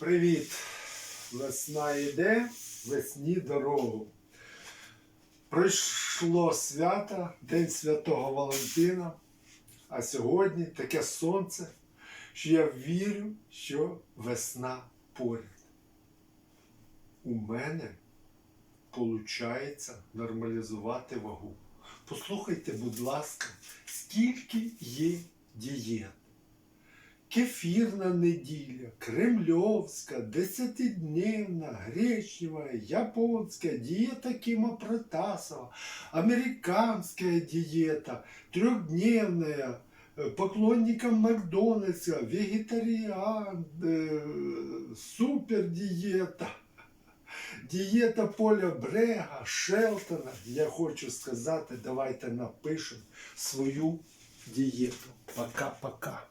Привіт! Весна йде, весні дорогу. Пройшло свято, День Святого Валентина, а сьогодні таке сонце, що я вірю, що весна поряд. У мене виходить нормалізувати вагу. Послухайте, будь ласка, скільки є дієт. Кефірна неділя, кремльовська, десятидневна, гречнева, японська, диета Кима Протасова, американская диета, трехдневная, э, поклонникам Макдональдса, вегетариан, э, супердиета, диета Поля Брега, Шелтона. Я хочу сказати, давайте напишемо свою дієту. Пока-пока.